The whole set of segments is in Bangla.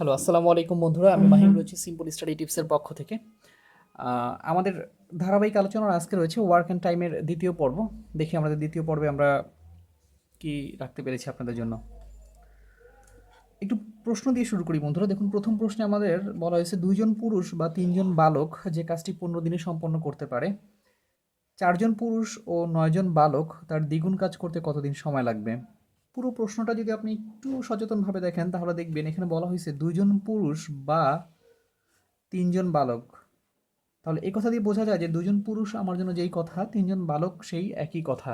হ্যালো আসসালামু আলাইকুম বন্ধুরা। আমি মাহিম রয়েছি সিম্পল স্টাডি টিপসের পক্ষ থেকে। আমাদের ধারাবাহিক আলোচনার আজকে রয়েছে ওয়ার্ক অ্যান্ড টাইমের দ্বিতীয় পর্ব। দেখি আমাদের দ্বিতীয় পর্বে আমরা কি রাখতে পেরেছি আপনাদের জন্য। একটু প্রশ্ন দিয়ে শুরু করি বন্ধুরা। দেখুন প্রথম প্রশ্নে আমাদের বলা হয়েছে দুইজন পুরুষ বা তিনজন বালক যে কাজটি পনেরো দিনে সম্পন্ন করতে পারে চারজন পুরুষ ও নয়জন বালক তার দ্বিগুণ কাজ করতে কতদিন সময় লাগবে? পুরো প্রশ্নটা যদি আপনি একটু সচেতনভাবে দেখেন, তাহলে দেখবেন এখানে বলা হয়েছে দুজন পুরুষ বা তিনজন বালক। তাহলে এই কথা দিয়ে বোঝা যায় যে দুজন পুরুষ আমার জন্য যেই কথা, তিনজন বালক সেই একই কথা।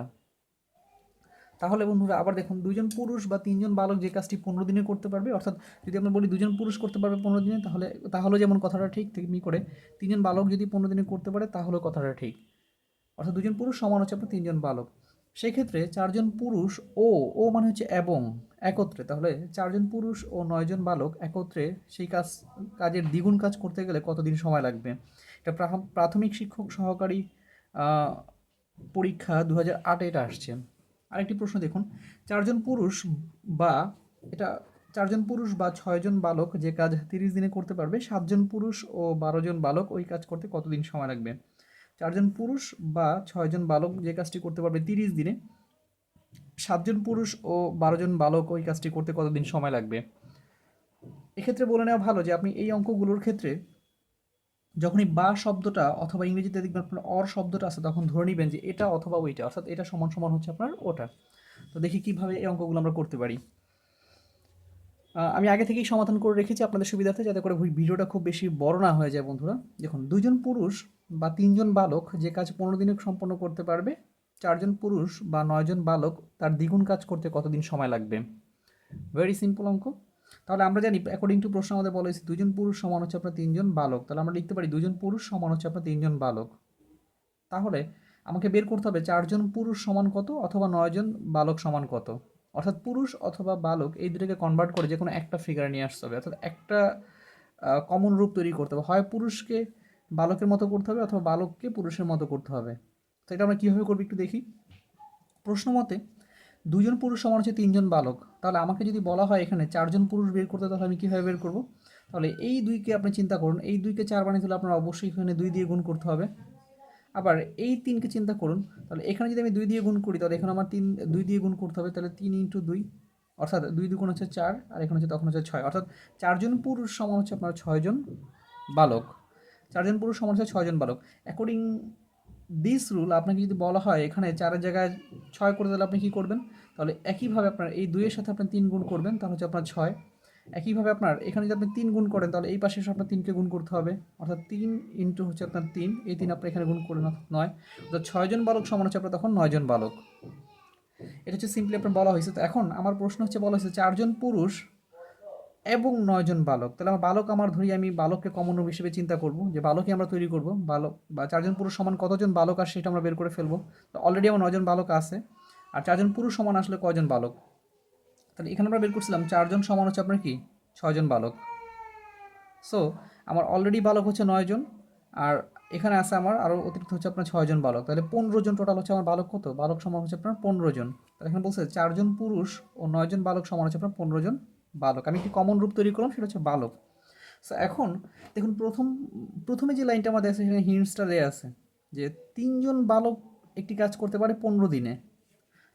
তাহলে বন্ধুরা, আবার দেখুন দুজন পুরুষ বা তিনজন বালক যে কাজটি পনেরো দিনে করতে পারবে, অর্থাৎ যদি আমরা বলি দুজন পুরুষ করতে পারবে পনেরো দিনে, তাহলে তাহলে যেমন কথাটা ঠিক, তেমনি করে তিনজন বালক যদি পনেরো দিনে করতে পারে তাহলেও কথাটা ঠিক। অর্থাৎ দুজন পুরুষ সমান হচ্ছে আপনার তিনজন বালক। সেক্ষেত্রে চারজন পুরুষ ও ও মানে হচ্ছে এবং একত্রে। তাহলে চারজন পুরুষ ও নয়জন বালক একত্রে সেই কাজ, কাজের দ্বিগুণ কাজ করতে গেলে কতদিন সময় লাগবে? এটা প্রাথম- প্রাথমিক শিক্ষক সহকারী পরীক্ষা দু হাজার আটে এটা আসছে। আরেকটি প্রশ্ন দেখুন। চারজন পুরুষ বা, এটা চারজন পুরুষ বা ছয়জন বালক যে কাজ তিরিশ দিনে করতে পারবে, সাতজন পুরুষ ও বারো জন বালক ওই কাজ করতে কতদিন সময় লাগবে? চারজন পুরুষ বা ছয়জন বালক যে কাজটি করতে পারবে তিরিশ দিনে। সাতজন পুরুষ ও বারো জন বালক ওই কাজটি করতে কতদিন সময় লাগবে? এক্ষেত্রে বলে নেওয়া ভালো যে আপনি এই অঙ্কগুলোর ক্ষেত্রে যখনই বা শব্দটা অথবা ইংরেজিতে দেখবেন আপনার অর শব্দটা আছে, তখন ধরে নেবেন যে এটা অথবা ওইটা, অর্থাৎ এটা সমান সমান হচ্ছে আপনার ওটা। তো দেখি কীভাবে এই অঙ্কগুলো আমরা করতে পারি। আমি আগে থেকেই সমাধান করে রেখেছি আপনাদের সুবিধার্থে, যাতে করে ভিডিওটা খুব বেশি বড় না হয়ে যায় বন্ধুরা। দেখুন দুজন পুরুষ বা তিনজন বালক যে কাজ পনেরো দিনে সম্পন্ন করতে পারবে, চারজন পুরুষ বা নয়জন বালক তার দ্বিগুণ কাজ করতে কতদিন সময় লাগবে? ভেরি সিম্পল অঙ্ক। তাহলে আমরা জানি অ্যাকর্ডিং টু প্রশ্ন আমাদের বলা হয়েছে, দুজন পুরুষ সমান হচ্ছে আপনার তিনজন বালক। তাহলে আমরা লিখতে পারি, দুজন পুরুষ সমান হচ্ছে আপনার তিনজন বালক। তাহলে আমাকে বের করতে হবে, চারজন পুরুষ সমান কত অথবা নয়জন বালক সমান কত? অর্থাৎ পুরুষ অথবা বালক এই দুটোকে কনভার্ট করে যে কোনো একটা ফিগার নিয়ে আসতে হবে। অর্থাৎ একটা কমন রূপ তৈরি করতে হবে। হয় পুরুষকে বালকের মতো করতে হবে অথবা বালককে পুরুষের মতো করতে হবে। তো এটা আমরা কীভাবে করব একটু দেখি। প্রশ্ন মতে, দুজন পুরুষ সমান হচ্ছে তিনজন বালক। তাহলে আমাকে যদি বলা হয় এখানে চারজন পুরুষ বের করতে, তাহলে আমি কীভাবে বের করব? তাহলে এই দুইকে আপনি চিন্তা করুন। এই দুইকে চার বানিয়ে দিলে আপনার অবশ্যই এখানে দুই দিয়ে গুণ করতে হবে। আবার এই তিনকে চিন্তা করুন। তাহলে এখানে যদি আমি দুই দিয়ে গুণ করি, তাহলে এখানে আমার তিন, দুই দিয়ে গুণ করতে হবে। তাহলে তিন ইন্টু দুই, অর্থাৎ দুই দুগুণ হচ্ছে চার, আর এখানে হচ্ছে তখন হচ্ছে ছয়। অর্থাৎ চারজন পুরুষ সমান হচ্ছে আপনার ছয়জন বালক। চারজন পুরুষ, সমান হচ্ছে ছয়জন বালক। অ্যাকর্ডিং দিস রুল আপনাকে যদি বলা হয় এখানে চারের জায়গায় ছয় করে দিলে আপনি কী করবেন? তাহলে একইভাবে আপনার এই দুইয়ের সাথে আপনি তিন গুণ করবেন, তাহলে হচ্ছে আপনার ছয়। একইভাবে আপনার এখানে যদি আপনি তিন গুণ করেন, তাহলে এই পাশে আপনার তিনকে গুণ করতে হবে। অর্থাৎ তিন ইন্টু হচ্ছে আপনার তিন, এই তিন আপনি এখানে গুণ অর্থাৎ নয়। অর্থাৎ ছয়জন বালক সমান হচ্ছে আপনার তখন নয়জন বালক। এটা হচ্ছে সিম্পলি আপনার বলা হয়েছে। তো এখন আমার প্রশ্ন হচ্ছে, বলা হয়েছে চারজন পুরুষ এবং নয়জন বালক। তাহলে আমার বালক আমার ধরি আমি বালককে কমন রূপ হিসেবে চিন্তা করব, যে বালকই আমরা তৈরি করব। বালক বা চারজন পুরুষ সমান কতজন বালক আসে সেটা আমরা বের করে ফেলব। তো অলরেডি আমার নয়জন বালক আছে, আর চারজন পুরুষ সমান আসলে কয়জন বালক? তাহলে এখানে আমরা বের করছিলাম, চারজন সমান হচ্ছে আপনার কি? ছয়জন বালক। সো আমার অলরেডি বালক হচ্ছে নয়জন, আর এখানে আছে আমার আরও অতিরিক্ত হচ্ছে আপনার ছয়জন বালক। তাহলে পনেরো জন টোটাল হচ্ছে আমার বালক কত? বালক সমান হচ্ছে আপনার পনেরো জন। তাহলে এখানে বলছে চারজন পুরুষ ও নয়জন বালক সমান হচ্ছে আপনার পনেরো জন বালক। আমি একটি কমন রূপ তৈরি করলাম, সেটা হচ্ছে বালক। সো এখন দেখুন, প্রথম, প্রথমে যে লাইনটা আমাদের আছে, সেখানে হিন্টসটা দেওয়া আছে, যে তিনজন বালক একটি কাজ করতে পারে পনেরো দিনে।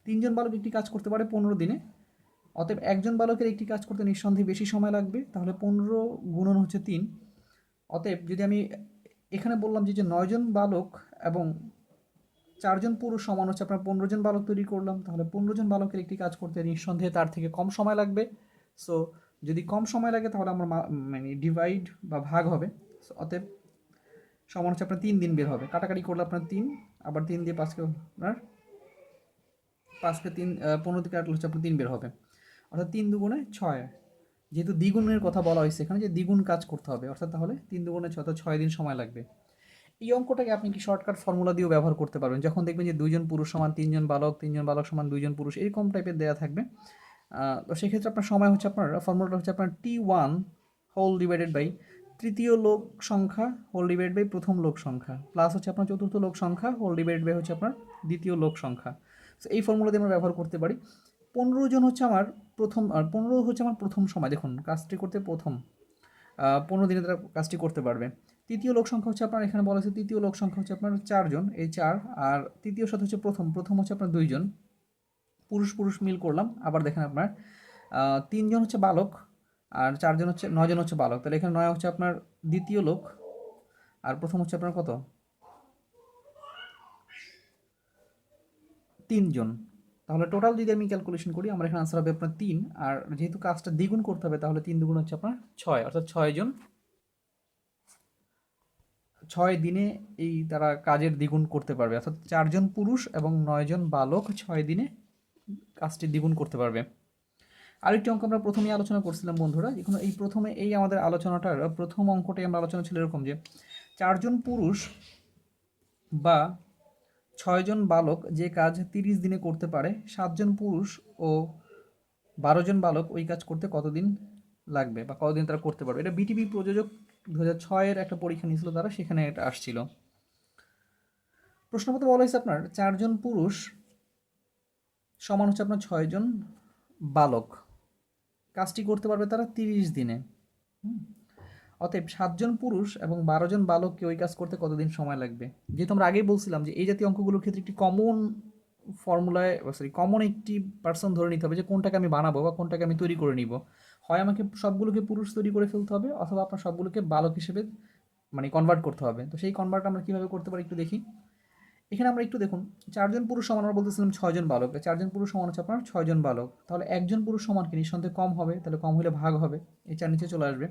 তিনজন বালক একটি কাজ করতে পারে পনেরো দিনে। অতএব একজন বালকের একটি কাজ করতে নিঃসন্দেহে বেশি সময় লাগবে, তাহলে পনেরো গুণন হচ্ছে তিন। অতএব যদি আমি এখানে বললাম যে যে নয়জন বালক এবং চারজন পুরুষ সমান হচ্ছে, আপনার পনেরো জন বালক তৈরি করলাম, তাহলে পনেরো জন বালকের একটি কাজ করতে নিঃসন্দেহে তার থেকে কম সময় লাগবে। সো যদি কম সময় লাগে তাহলে আমার মানে ডিভাইড বা ভাগ হবে। So, অতএব সমান হচ্ছে আপনার তিন দিন বের হবে। কাটাকাটি করলে আপনার তিন আবার তিন দিয়ে পাঁচকে আপনার পাঁচকে তিন পনেরো থেকে কাটলে হচ্ছে আপনার তিন বের হবে। অর্থাৎ তিন দুগুণে ছয়। যেহেতু দ্বিগুণের কথা বলা হয়েছে এখানে যে দ্বিগুণ কাজ করতে হবে অর্থাৎ তাহলে তিন দুগুণে ছয় অর্থাৎ ছয় দিন সময় লাগবে। এই অঙ্কটাকে আপনি কি শর্টকাট ফর্মুলা দিয়েও ব্যবহার করতে পারবেন? যখন দেখবেন যে দুইজন পুরুষ সমান তিনজন বালক তিনজন বালক সমান দুইজন পুরুষ এরকম টাইপের দেওয়া থাকবে। তো সেক্ষেত্রে আপনার সময় হচ্ছে আপনার ফর্মুলাটা হচ্ছে আপনার T one whole divided by তৃতীয় লোক সংখ্যা হোল ডিভাইড বাই প্রথম লোক সংখ্যা প্লাস হচ্ছে আপনার চতুর্থ লোক সংখ্যা হোল ডিভাইড বাই হচ্ছে আপনার দ্বিতীয় লোক সংখ্যা। তো এই ফর্মুলা দিয়ে আমরা ব্যবহার করতে পারি। পনেরো জন হচ্ছে আমার প্রথম আর পনেরো হচ্ছে আমার প্রথম সময়, দেখুন কাজটি করতে প্রথম পনেরো দিনে তারা কাজটি করতে পারবে। তৃতীয় লোক সংখ্যা হচ্ছে আপনার, এখানে বলা হচ্ছে তৃতীয় লোক সংখ্যা হচ্ছে আপনার চারজন, এই চার, আর তৃতীয় সাথে হচ্ছে প্রথম প্রথম হচ্ছে আপনার দুইজন। পুরুষ পুরুষ মিল করলাম। আবার দেখেন আপনার তিনজন হচ্ছে বালক আর চারজন হচ্ছে, নয়জন হচ্ছে বালক। তাহলে এখানে নয় হচ্ছে আপনার দ্বিতীয় লোক। আর প্রথম হচ্ছে আপনার কত? তিনজন। তাহলে টোটাল যদি আমি ক্যালকুলেশন করি, আমার এখানে আনসার হবে আপনার তিন। আর যেহেতু কাজটা দ্বিগুণ করতে হবে, তাহলে তিন দুগুণ হচ্ছে আপনার ছয়। অর্থাৎ ছয়জন ছয় দিনে এই তারা কাজের দ্বিগুণ করতে পারবে। অর্থাৎ চারজন পুরুষ এবং নয়জন বালক ছয় দিনে কাজটি দ্বিগুণ করতে পারবে। আরেকটি অঙ্ক আমরা প্রথমেই আলোচনা করছিলাম বন্ধুরা এখন এই প্রথমে এই আমাদের আলোচনাটার প্রথম অঙ্কটাই আমরা আলোচনা ছিল এরকম যে, চারজন পুরুষ বা ছয়জন বালক যে কাজ তিরিশ দিনে করতে পারে, সাতজন পুরুষ ও বারো জন বালক ওই কাজ করতে কতদিন লাগবে বা কতদিন তারা করতে পারবে? এটা বিটিভি প্রযোজক দু হাজার ছয়ের একটা পরীক্ষা নিয়েছিল তারা, সেখানে এটা আসছিল। প্রশ্নপত্র বলা হয়েছে আপনার, চারজন পুরুষ সমান হচ্ছে আপনার ছয়জন বালক। কাজটি করতে পারবে তারা তিরিশ দিনে। অতএব সাতজন পুরুষ এবং বারো জন বালককে ওই কাজ করতে কতদিন সময় লাগবে? যেহেতু আমরা আগেই বলছিলাম যে এই জাতীয় অঙ্কগুলোর ক্ষেত্রে একটি কমন ফর্মুলায় সরি কমন একটি পার্সন ধরে নিতে হবে যে কোনটাকে আমি বানাবো বা কোনটাকে আমি তৈরি করে নিব। হয় আমাকে সবগুলোকে পুরুষ তৈরি করে ফেলতে হবে অথবা আপনার সবগুলোকে বালক হিসেবে মানে কনভার্ট করতে হবে। তো সেই কনভার্ট আমরা কীভাবে করতে পারি একটু দেখি। এখানে আমরা একটু দেখুন, চারজন পুরুষ সমান, আমরা বলতেছিলাম ছয়জন বালক। চারজন পুরুষ সমান হচ্ছে আপনার ছয়জন বালক। তাহলে একজন পুরুষ সমান সমানকে নিঃসন্দেহে কম হবে, তাহলে কম হলে ভাগ হবে। এই চার নিচে চলে আসবে।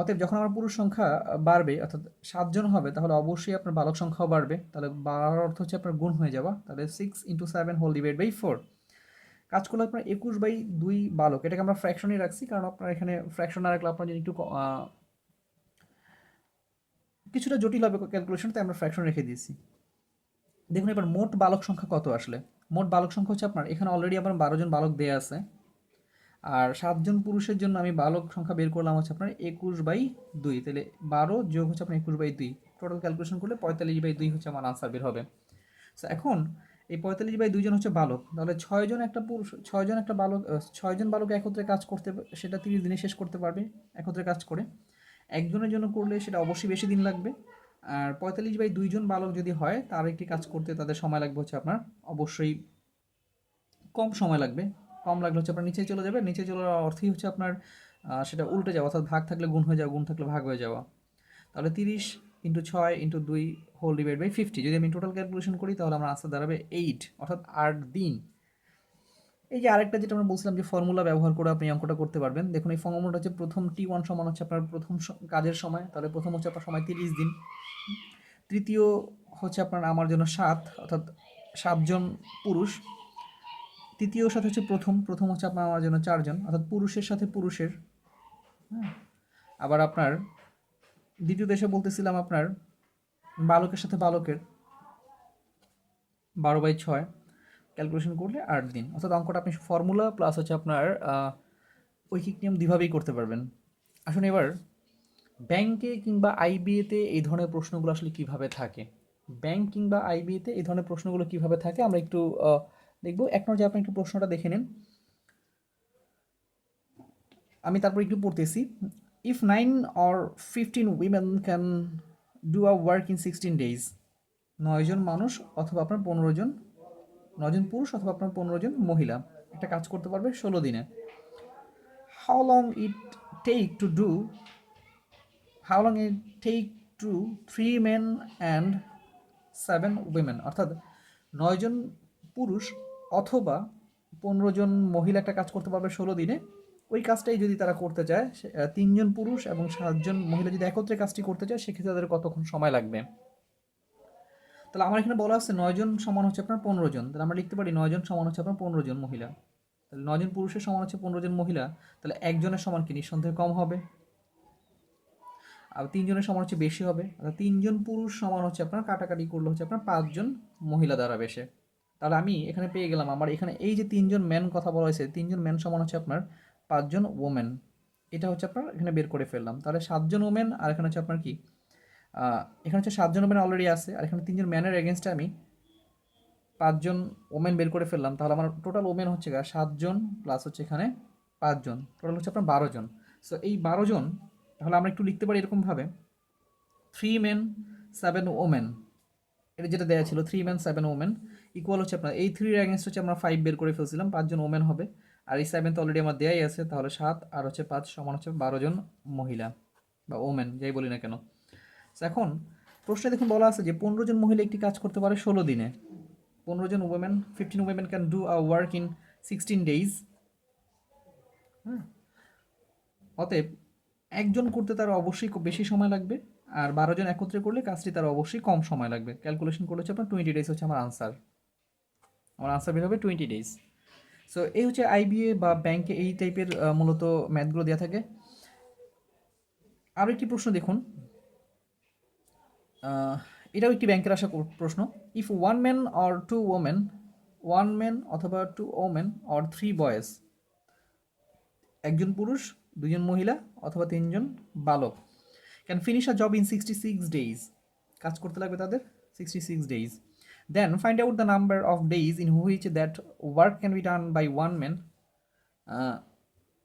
অতএব যখন আমার পুরুষ সংখ্যা বাড়বে, অর্থাৎ সাতজন হবে, তাহলে অবশ্যই আপনার বালক সংখ্যাও বাড়বে। তাহলে বাড়ার অর্থ হচ্ছে আপনার গুণ হয়ে যাওয়া। তাহলে six into seven whole divide by four কাজ করলে আপনার একুশ বাই দুই বালক। এটাকে আমরা ফ্র্যাকশনই রাখছি, কারণ আপনার এখানে ফ্র্যাকশন না রাখলে আপনার যদি একটু কিছুটা জটিল হবে ক্যালকুলেশন তাই আমরা ফ্র্যাকশন রেখে দিয়েছি। দেখুন এবার মোট বালক সংখ্যা কত আসলে? মোট বালক সংখ্যা হচ্ছে আপনার, এখানে অলরেডি আপনার বারো জন বালক দেয়া আছে। আর সাতজন পুরুষের জন্য আমি বালক সংখ্যা বের করলাম হচ্ছে আপনার একুশ বাই দুই। তাহলে বারো যোগ হচ্ছে আপনার একুশ বাই দুই। টোটাল ক্যালকুলেশন করলে পঁয়তাল্লিশ বাই দুই হচ্ছে আমার আনসার বের হবে। সো এখন এই পঁয়তাল্লিশ বাই দুইজন হচ্ছে বালক। তাহলে ছয়জন একটা পুরুষ ছয়জন একটা বালক ছয়জন বালক একত্রে কাজ করতে, সেটা তিরিশ দিনে শেষ করতে পারবে একত্রে কাজ করে। একজনের জন্য করলে সেটা অবশ্যই বেশি দিন লাগবে। আর পঁয়তাল্লিশ বাই দুইজন বালক যদি হয়, তার একটি কাজ করতে তাদের সময় লাগবে হচ্ছে আপনার অবশ্যই কম সময় লাগবে। কম লাগলে হচ্ছে আপনার নিচে চলে যাবে। নিচে চলে যাওয়ার অর্থই হচ্ছে আপনার সেটা উল্টে যাওয়া অর্থাৎ ভাগ থাকলে গুণ হয়ে যাওয়া, গুণ থাকলে ভাগ হয়ে যাওয়া। তাহলে তিরিশ ইন্টু ছয় ইন্টু দুই হোল ডিভাইড বাই ফিফটি। যদি আমি টোটাল ক্যালকুলেশন করি, তাহলে আমার আনসার দাঁড়াবে এইট, অর্থাৎ আট দিন। এই যে আরেকটা যেটা আমরা বলছিলাম যে ফর্মুলা ব্যবহার করে আপনি অঙ্কটা করতে পারবেন। দেখুন, এই ফর্মুলাটা হচ্ছে প্রথম টি ওয়ান সমান হচ্ছে আপনার প্রথম কাজের সময়। তাহলে প্রথম হচ্ছে আপনার সময় তিরিশ দিন। তৃতীয় হচ্ছে আপনার আমার জন্য সাত, অর্থাৎ সাতজন পুরুষ। তৃতীয় সাথে হচ্ছে প্রথম প্রথম হচ্ছে আপনার আমার জন্য চারজন, অর্থাৎ পুরুষের সাথে পুরুষের। হ্যাঁ? আবার আপনার দ্বিতীয় দেশে বলতেছিলাম আপনার বালকের সাথে বালকের। বারো বাই ছয়। ক্যালকুলেশন করলে আট দিন। অর্থাৎ অঙ্কটা আপনি ফর্মুলা প্লাস হচ্ছে আপনার ঐকিক নিয়ম দুইভাবেই করতে পারবেন। আসুন এবার ব্যাংকে কিংবা আইবিএতে এই ধরনের প্রশ্নগুলো আসলে কীভাবে থাকে? ব্যাংক কিংবা আইবিএতে এই ধরনের প্রশ্নগুলো কীভাবে থাকে? আমরা একটু দেখব। এক নজরে আপনি একটু প্রশ্নটা দেখে নিন। আমি তারপর একটু পড়তেছি। If nine or fifteen women can do a work in sixteen days নয়জন মানুষ অথবা আপনার পনেরো জন নজন পুরুষ অথবা আপনার পনেরো জন মহিলা একটা কাজ করতে পারবে ষোলো দিনে। How long it take to do how long it take to three men and seven women অর্থাৎ নয়জন পুরুষ অথবা পনেরো জন মহিলা একটা কাজ করতে পারবে ষোলো দিনে। ওই কাজটাই যদি তারা করতে চায় তিনজন পুরুষ এবং সাতজন মহিলা যদি একত্রে কাজটি করতে চায়, সেক্ষেত্রে তাদের কতক্ষণ সময় লাগবে? তাহলে আমার এখানে বলা আছে নয়জন সমান হচ্ছে আপনার পনেরো জন তাহলে আমরা লিখতে পারি নয়জন সমান হচ্ছে আপনার পনেরো জন মহিলা। তাহলে নয়জন পুরুষের সমান হচ্ছে পনেরো জন মহিলা, তাহলে একজনের সমান কি? নিঃসন্দেহে কম হবে। আর তিনজনের সমান হচ্ছে বেশি হবে। অর্থাৎ তিনজন পুরুষ সমান হচ্ছে আপনার, কাটাকাটি করলে হচ্ছে আপনার পাঁচজন মহিলা দ্বারা বেশে। তাহলে আমি এখানে পেয়ে গেলাম আমার এখানে এই যে তিনজন ম্যান কথা বলা হয়েছে, তিনজন ম্যান সমান হচ্ছে আপনার পাঁচজন ওমেন এটা হচ্ছে আপনার এখানে বের করে ফেললাম। তাহলে সাতজন ওমেন আর এখানে হচ্ছে আপনার কি? এখানে হচ্ছে সাতজন ওমেন অলরেডি আছে, আর এখানে তিনজন ম্যানের এগেনস্টে আমি পাঁচজন ওমেন বের করে ফেললাম। তাহলে আমার টোটাল ওমেন হচ্ছে সাতজন প্লাস হচ্ছে এখানে পাঁচজন। টোটাল হচ্ছে আপনার বারো জন সো এই বারো জন তাহলে আমরা একটু লিখতে পারি এরকমভাবে। থ্রি মেন সেভেন ওমেন এটা যেটা দেওয়া ছিল three men seven women equal হচ্ছে আপনার, এই থ্রির অ্যাগেন্স্ট হচ্ছে আমরা ফাইভ বের করে ফেলছিলাম, পাঁচজন ওমেন হবে। আর এই সেভেন তো অলরেডি আমার দেয়াই আছে, তাহলে সাত আর হচ্ছে পাঁচ সমান হচ্ছে বারো জন মহিলা বা ওমেন যাই বলি না কেন। এখন প্রশ্নে দেখুন বলা আছে যে পনেরো জন মহিলা একটি কাজ করতে পারে ষোলো দিনে। পনেরো জন women fifteen women can do a work in sixteen days হ্যাঁ অতএব একজন করতে তার অবশ্যই বেশি সময় লাগবে, আর বারো জন একত্রে করলে কাজটি তার অবশ্যই কম সময় লাগবে। ক্যালকুলেশন করলে হচ্ছে আপনার টোয়েন্টি ডেজ হচ্ছে আমার আনসার আমার আনসার বের হবে টোয়েন্টি ডেজ সো এই হচ্ছে আইবিএ বা ব্যাংকে এই টাইপের মূলত ম্যাথগুলো দেওয়া থাকে। আরও একটি প্রশ্ন দেখুন। এটাও একটি ব্যাংকের আসা প্রশ্ন। If one man or two women one man অথবা two women or three boys একজন পুরুষ দুজন মহিলা অথবা তিনজন বালক can finish a job in sixty six days কাজ করতে লাগবে তাদের sixty six days then find out the number of days in which that work can be done by one man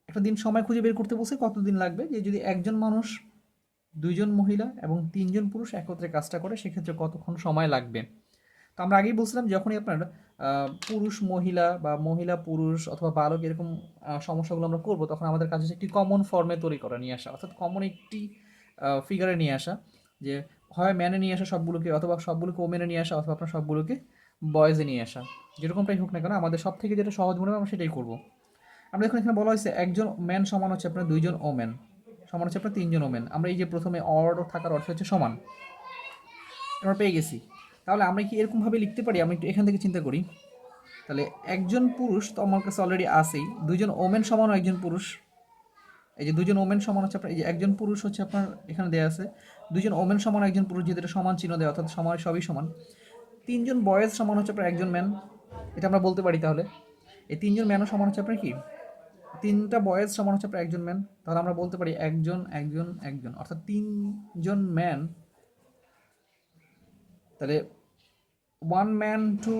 একটা দিন সময় খুঁজে বের করতে বসে কতদিন লাগবে, যে যদি একজন মানুষ দুইজন মহিলা এবং তিনজন পুরুষ একত্রে কাজটা করে, সেক্ষেত্রে কতক্ষণ সময় লাগবে? তো আমরা আগেই বলছিলাম যখনই আপনার পুরুষ মহিলা বা মহিলা পুরুষ অথবা বালক এরকম সমস্যাগুলো আমরা করব, তখন আমাদের কাছে একটি কমন ফর্মে তৈরি করা, নিয়ে আসা। অর্থাৎ কমন একটি ফিগারে নিয়ে আসা, যে হয় ম্যানে নিয়ে আসা সবগুলোকে, অথবা সবগুলোকে ওমেনে নিয়ে আসা, অথবা আপনার সবগুলোকে বয়েজে নিয়ে আসা। যেরকমটাই হোক না কেন, আমাদের সব থেকে যেটা সহজ মনে হয় আমরা সেটাই করব। আমরা এখন এখানে বলা হয়েছে, একজন ম্যান সমান হচ্ছে আপনার দুইজন ওমেন সমান হচ্ছে আপনার তিনজন ওমেন। আমরা এই যে প্রথমে অর থাকার অর্থ হচ্ছে সমান। আমরা পেয়ে গেছি। তাহলে আমরা কি এরকমভাবে লিখতে পারি? আমি একটু এখান থেকে চিন্তা করি। তাহলে একজন পুরুষ তো আমার কাছে অলরেডি আছেই। দুজন ওমেন সমান একজন পুরুষ। এই যে দুজন ওমেন সমান হচ্ছে আপনার এই যে একজন পুরুষ হচ্ছে আপনার এখানে দেওয়া আছে। দুজন ওমেন সমান একজন পুরুষ এটা সমান চিহ্ন দেওয়া, অর্থাৎ সময় সবই সমান। তিনজন বয়েজ সমান হচ্ছে আপনার একজন ম্যান এটা আমরা বলতে পারি তাহলে। এই তিনজন ম্যানও সমান হচ্ছে আপনার কি? তিনটা বয়েজ সমান হচ্ছে আপনার একজন ম্যান তাহলে আমরা বলতে পারি একজন একজন একজন। অর্থাৎ তিনজন ম্যান তাহলে one man two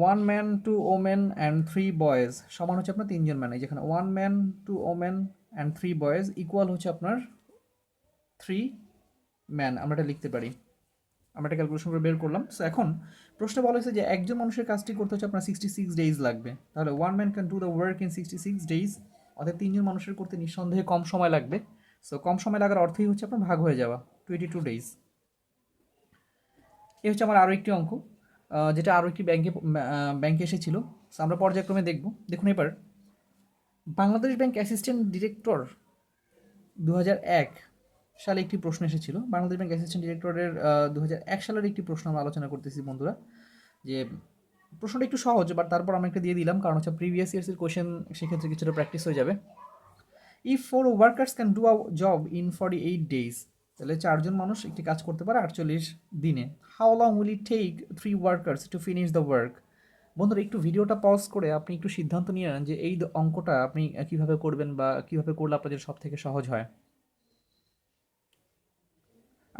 one man two women and three boys সমান হচ্ছে আপনার তিনজন ম্যান এই যেখানে one man two women and three boys equal হচ্ছে আপনার থ্রি ম্যান আমরা এটা লিখতে পারি। আমরা এটা ক্যালকুলেশন করে বের করলাম। সো এখন প্রশ্ন বলা হয়েছে যে একজন মানুষের কাজটি করতে হচ্ছে আপনার সিক্সটি সিক্স ডেইজ লাগবে। তাহলে one man can do the work in sixty six days অর্থাৎ তিনজন মানুষের করতে নিঃসন্দেহে কম সময় লাগবে। সো কম সময় লাগার অর্থই হচ্ছে আপনার ভাগ হয়ে যাওয়া টোয়েন্টি টু ডেইজ এ হচ্ছে আমার আরও একটি অঙ্ক যেটা আরও একটি ব্যাংকে ব্যাংকে এসেছিল। So, আমরা পর্যায়ক্রমে দেখব। দেখুন এবার বাংলাদেশ ব্যাংক অ্যাসিস্ট্যান্ট ডিরেক্টর দু হাজার এক সালে একটি প্রশ্ন এসেছিল। বাংলাদেশ ব্যাংক অ্যাসিস্ট্যান্ট ডিরেক্টরের দু হাজার এক সালের একটি প্রশ্ন আমরা আলোচনা করতেছি বন্ধুরা যে প্রশ্নটা একটু সহজ বাট তারপর আমি একটা দিয়ে দিলাম, কারণ হচ্ছে প্রিভিয়াস ইয়ার্সের কোশ্চেন সেক্ষেত্রে কিছুটা প্র্যাকটিস হয়ে যাবে। If four workers can do a job in forty eight days তাহলে চারজন মানুষ একটি কাজ করতে পারে আটচল্লিশ দিনে। How long will it take three workers to finish the work বন্ধুরা, একটু ভিডিওটা পজ করে আপনি একটু সিদ্ধান্ত নিয়ে নেন যে এই অঙ্কটা আপনি কীভাবে করবেন বা কীভাবে করলে আপনাদের সব থেকে সহজ হয়।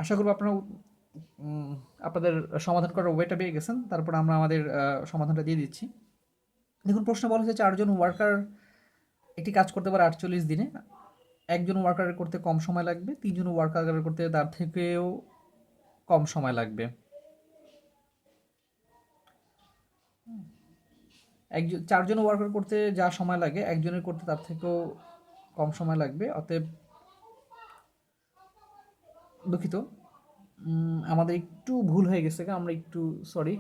আশা করব আপনারা আপনাদের সমাধান করার ওয়েটা পেয়ে গেছেন। তারপর আমরা আমাদের সমাধানটা দিয়ে দিচ্ছি। দেখুন, প্রশ্ন বলা হয়েছে চারজন ওয়ার্কার একটি কাজ করতে পারে আটচল্লিশ দিনে। একজন ওয়ার্কারের করতে কম সময় লাগবে, তিনজন ওয়ার্কারের করতে তার থেকেও কম সময় লাগবে। একজন, চারজন ওয়ার্কার করতে যা সময় লাগে, একজনের করতে তার থেকেও কম সময় লাগবে। অতএব দুঃখিত। আমাদের একটু ভুল হয়ে গেছে আমরা একটু সরি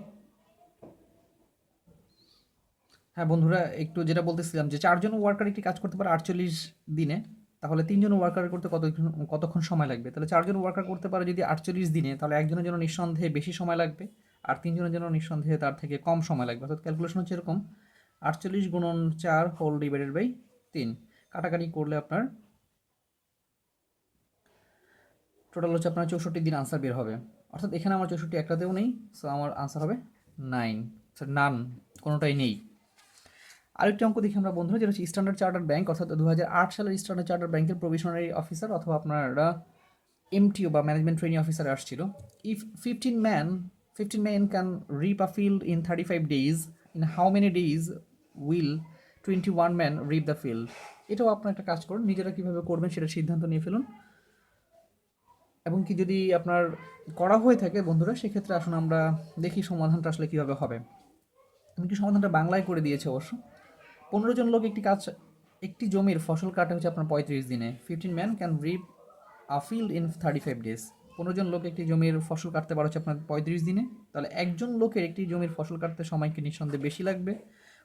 হ্যাঁ বন্ধুরা, একটু যেটা বলতেছিলাম যে চারজন ওয়ার্কার একটি কাজ করতে পারে আটচল্লিশ দিনে, তাহলে তিনজন ওয়ার্কার করতে কতক্ষণ কতক্ষণ সময় লাগবে? তাহলে চারজন ওয়ার্কার করতে পারে যদি আটচল্লিশ দিনে, তাহলে একজনের জন্য নিঃসন্দেহে বেশি সময় লাগবে, আর তিনজনের জন্য নিঃসন্দেহে তার থেকে কম সময় লাগবে। অর্থাৎ ক্যালকুলেশন হচ্ছে এরকম, আটচল্লিশ গুণন চার হোল ডিভাইডেড বাই তিন। কাটাকাটি করলে আপনার টোটাল হচ্ছে আপনার চৌষট্টি দিন আনসার বের হবে। অর্থাৎ এখানে আমার চৌষট্টি একটাতেও নেই সো আমার আনসার হবে নাইন নান কোনোটাই নেই। আরেকটি অঙ্ক দেখি আমরা বন্ধুরা, যেটা হচ্ছে স্ট্যান্ডার্ড চার্টার ব্যাংক অর্থাৎ দু হাজার আট সালের স্ট্যান্ডার্ড চার্টার ব্যাংকের প্রভিশনারি অফিসার অথবা আপনারা এমটিও বা ম্যানেজমেন্ট ট্রেনিং অফিসার আসছিল। If fifteen man fifteen man can reap a field in thirty five days in how many days will twenty one man reap the field এটাও আপনার একটা কাজ করুন, নিজেরা কীভাবে করবেন সেটা সিদ্ধান্ত নিয়ে ফেলুন। এবং কি যদি আপনার করা হয়ে থাকে বন্ধুরা, সেক্ষেত্রে আসুন আমরা দেখি সমাধানটা আসলে কীভাবে হবে। আমি কি সমাধানটা বাংলায় করে দিয়েছে অবশ্য। পনেরো জন লোক একটি কাজ, একটি জমির ফসল কাটা হচ্ছে আপনার পঁয়ত্রিশ দিনে। Fifteen man can reap a field in thirty five days পনেরো জন লোক একটি জমির ফসল কাটতে পারে হচ্ছে আপনার পঁয়ত্রিশ দিনে। তাহলে একজন লোকের একটি জমির ফসল কাটতে সময় কি নিঃসন্দেহে বেশি লাগবে।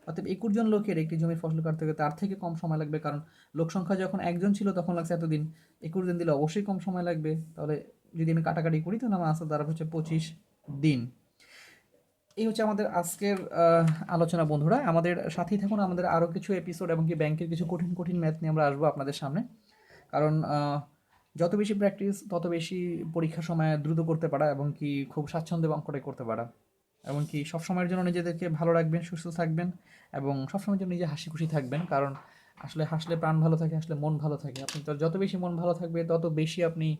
অর্থাৎ একুশ জন লোকের একটি জমির ফসল কাটতে গেলে তার থেকে কম সময় লাগবে। কারণ লোক সংখ্যা যখন একজন ছিল তখন লাগছে এতদিন। একুশ দিন দিলে অবশ্যই কম সময় লাগবে। তাহলে যদি আমি কাটাকাটি করি তাহলে আমার আসতে দাঁড়াবে হচ্ছে পঁচিশ দিন। এই হচ্ছে আমাদের আজকের আলোচনা বন্ধুরা। আমাদের সাথেই থাকুন। আমাদের আরও কিছু এপিসোড এবং কি ব্যাংকের কিছু কঠিন কঠিন ম্যাথ নিয়ে আমরা আসব আপনাদের সামনে। কারণ যত বেশি প্র্যাকটিস তত বেশি পরীক্ষার সময় দ্রুত করতে পারা এবং কি খুব স্বাচ্ছন্দ্যে অঙ্কটাই করতে পারা। এবং সবসময়ের সব সময়ের জন্য নিজেদেরকে ভালো রাখবেন, সুস্থ থাকবেন এবং সবসময়ের জন্য নিজে হাসি খুশি থাকবেন। কারণ আসলে হাসলে প্রাণ ভালো থাকে আসলে মন ভালো থাকে। আপনি তো যত বেশি মন ভালো থাকবে, তত বেশি আপনি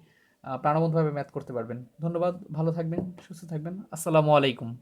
প্রাণবন্ধভাবে ম্যাথ করতে পারবেন। ধন্যবাদ, ভালো থাকবেন, সুস্থ থাকবেন। আসসালামু আলাইকুম।